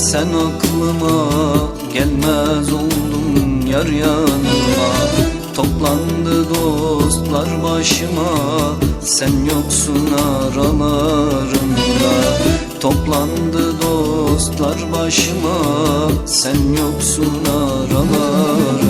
sen aklıma gelmez oldun yar yanıma. Toplandı dostlar başıma sen yoksun aralarında. Toplandı dostlar başıma sen yoksun aralarında.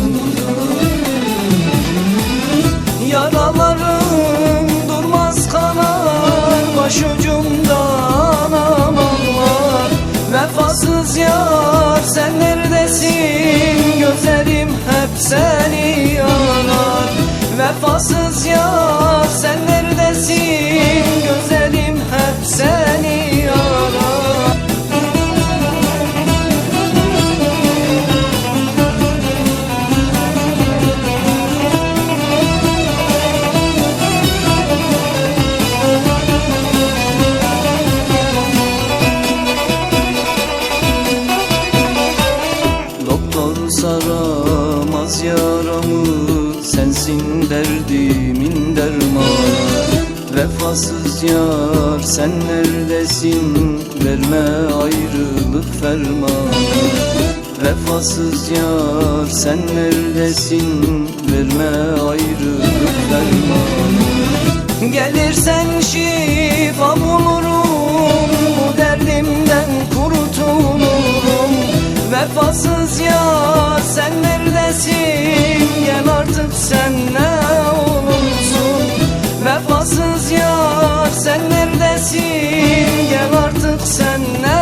Seni yanar. Vefasız yar sen neredesin? Gözlerim hep seni yanar. Doktor Sarmaz yaramı sensin derdimin dermanı. Vefasız yar sen neredesin? Verme ayrılık fermanı. Vefasız yar sen neredesin? Verme ayrılık fermanı. Gelirsen şifa bulurum bu derdimden kurtulurum. Vefasız yar sen ne olursun. Vefasız yar sen neredesin? Gel artık sen ne